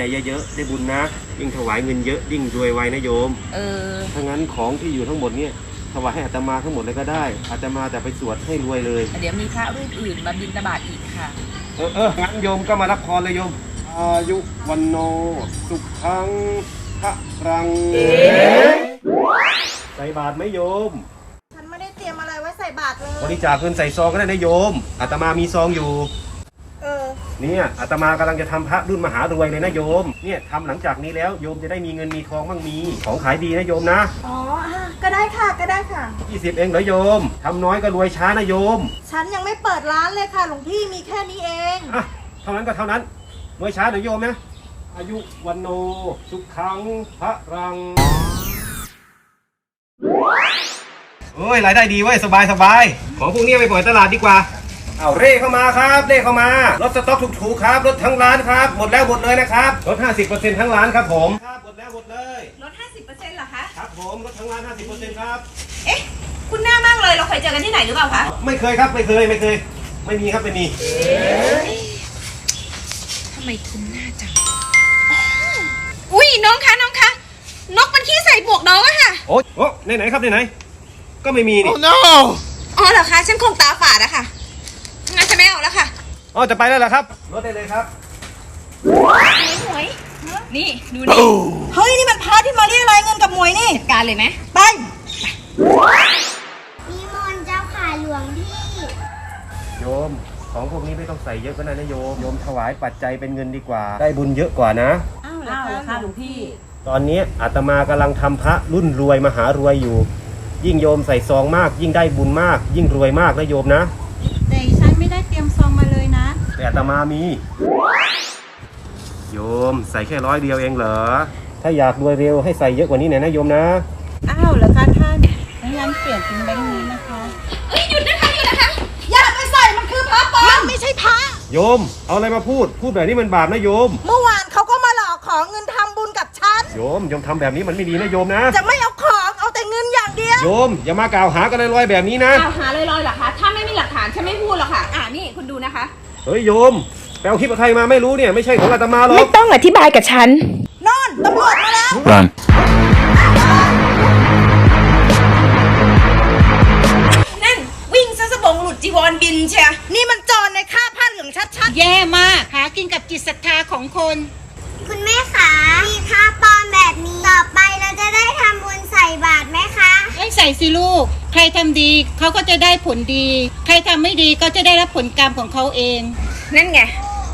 จัยเยอะๆได้บุญนะยิ่งถวายเงินเยอะยิ่งรวยไวนะโยมเออ ถ้างั้นของที่อยู่ทั้งหมดเนี่ยถวายให้อาตมาทั้งหมดเลยก็ได้อาตมาแต่ไปสวดให้รวยเลยเดี๋ยวมีพระรูปอื่นมาบินตบาตอีกค่ะ เออเอองั้นโยมก็มารับพรเลยโยมอายุวันโนสุขังพระรังใส่บาตรไหมโยม ฉันไม่ได้เตรียมอะไรไว้ใส่บาตรเลบยริจาคเงินใส่ซองก็ได้นะโยมอาตมามีซองอยู่เออ เนี่ยอาตมากำลังจะทำพระรุ่นมหารวยเลยนะโยม เนี่ยทำหลังจากนี้แล้วโยมจะได้มีเงินมีทองบ้างมีของขายดีนะโยมนะ อ๋ออะก็ได้ค่ะก็ได้ค่ะ 20 เองเหรอโยมทำน้อยก็รวยช้านะโยมฉันยังไม่เปิดร้านเลยค่ะหลวงพี่มีแค่นี้เอง อะเท่านั้นก็เท่านั้นรวยช้าหน่อยโยมนะอายุวันโนสุขังพระรังโอ้ยรายได้ดีเว้ยสบายสบายของพวกนี้ไปปล่อยตลาดดีกว่า เอาเร่เข้ามาครับเร่เข้ามารถสต็อกถูกๆครับรถทั้งร้านครับหมดแล้วหมดเลยนะครับลด50%ทั้งร้านครับผมครับหมดแล้วหมดเลยลด 50%เหรอคะ ครับผมรถทั้งร้าน50%ครับเอ๊ะ คุณหน้ามากเลย เราเคยเจอกันที่ไหนหรือเปล่าคะ ไม่เคยครับไม่เคยไม่เคย ไม่มีครับไม่มีทำไมคุณหน้าจัง อุ้ยน้องคะน้องคะ นกมันขี้ใส่บวกน้องอะค่ะ โอ้ยโอ้ไหนไหนๆครับไหนไหนๆก็ไม่มีนี่อ๋อเหรอคะ ฉันคงตาฝาดอะค่ะงั้นฉัน ไม่เอาแล้วค่ะอ๋อจะไปแล้วเหรอครับรถได้เลยครับ หมวยนี่ดูนี่เฮ้ย นี่มันพระที่มาเรียกรายเงินกับหมวยนี่จัดการเลยไหมไป นิมนต์เจ้าค่ะหลวงพี่ โยม ของพวกนี้ไม่ต้องใส่เยอะก็ได้นะโยม โยมถวายปัจจัยเป็นเงินดีกว่า ได้บุญเยอะกว่านะ อ้าวเหรอคะหลวงพี่ ตอนนี้อาตมากำลังทำพระรุ่นรวยมหารวยอยู่ ยิ่งโยมใส่ซองมาก ยิ่งได้บุญมาก ยิ่งรวยมากนะโยมนะ ซองมาเลยนะ แต่อาตมามี โยมใส่แค่ร้อยเดียวเองเหรอ ถ้าอยากรวยเร็วให้ใส่เยอะกว่านี้หน่อยนะโยมนะ อ้าวเหรอคะท่านงั้นเปลี่ยนเป็นแบงค์นี้นะคะเฮ้ยหยุดนะคะหยุดนะคะ อย่าไปใส่มันคือพระปลอมไม่ใช่พระ โยม เอาอะไรมาพูด พูดแบบนี้มันบาปนะโยม เมื่อวานเขาก็มาหลอกขอเงินทำบุญกับฉัน โยม โยมทำแบบนี้มันไม่ดีนะโยมนะ จะไม่เอาของเอา โยมอย่ามากล่าวหากันลอยๆแบบนี้นะ กล่าวหาลอยๆเหรอคะ ถ้าไม่มีหลักฐานฉันไม่พูดหรอกค่ะ อ่านี่คุณดูนะคะ เฮ้ยโยมแปลคลิปกับใครมาไม่รู้เนี่ยไม่ใช่ของอาตมาหรอไม่กต้องอธิบายกับฉัน นอนตำรวจมาแล้ว Run. นั่น วิ่งซะสะบงหลุดจีวรบินเชียนี่มันจรในค่าผ้าเหลืองชัดแย่มาก หากินกับจิตศรัทธาของคน คุณแม่คะมีค่าปลอมแบบนี้ ต่อไปเรา จะได้ทำบุญใส่บาตรไหมคะ ให้ใส่สิลูก ใครทำดีเขาก็จะได้ผลดี ใครทำไม่ดีก็จะได้รับผลกรรมของเขาเอง นั่นไง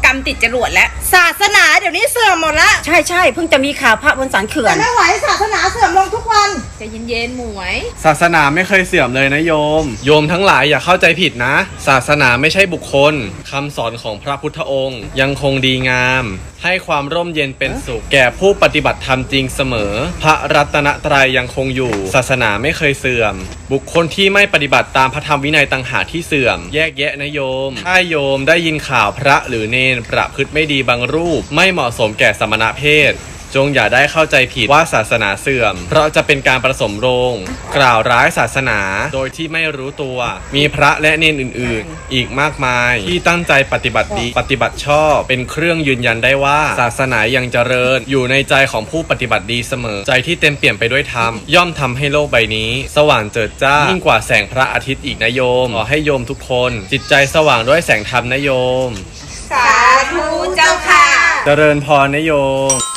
กรรมติดจรวดแล้วๆศาสนาเดี๋ยวนี้เสื่อมหมดละใช่ใช่เพิ่งจะมีข่าวพระบนสันเขื่อแต่นไม่ไหวศาสนาเสื่อมลงทุกวัน ใจะเย็นๆหมวย ศาสนาไม่เคยเสื่อมเลยนะโยม โยมทั้งหลายอย่าเข้าใจผิดนะ ศาสนาไม่ใช่บุคคลคำสอนของพระพุทธองค์ ยังคงดีงามให้ความร่มเย็นเป็นสุข แก่ผู้ปฏิบัติธรรมจริงเสมอ พระรัตนตรัยยังคงอยู่ ศาสนาไม่เคยเสื่อม บุคคลที่ไม่ปฏิบัติตามพระธรรมวินัยต่างหากที่เสื่อม แยกแยะนะโยม ถ้าโยมได้ยินข่าวพระหรือเนนประพฤติไม่ดีบางรูป ไม่เหมาะสมแก่สมณะเพศ จงอย่าได้เข้าใจผิดว่าศาสนาเสื่อม เพราะจะเป็นการประสมโรง กล่าวร้ายศาสนาโดยที่ไม่รู้ตัว มีพระและเนนอื่น ๆ อีกมากมาย ที่ตั้งใจปฏิบัติดีปฏิบัติชอบ เป็นเครื่องยืนยันได้ว่า ศาสนายังเจริญ อยู่ในใจของผู้ปฏิบัติดีเสมอ ใจที่เต็มเปี่ยมไปด้วยธรรม ย่อมทำให้โลกใบนี้ สว่างเจิดจ้ายิ่งกว่าแสงพระอาทิตย์อีกนะโยมขอให้โยมทุกคน จิตใจสว่างด้วยแสงธรรมนะโยม สาธุเจ้าค่ะ เจริญพรนะโยม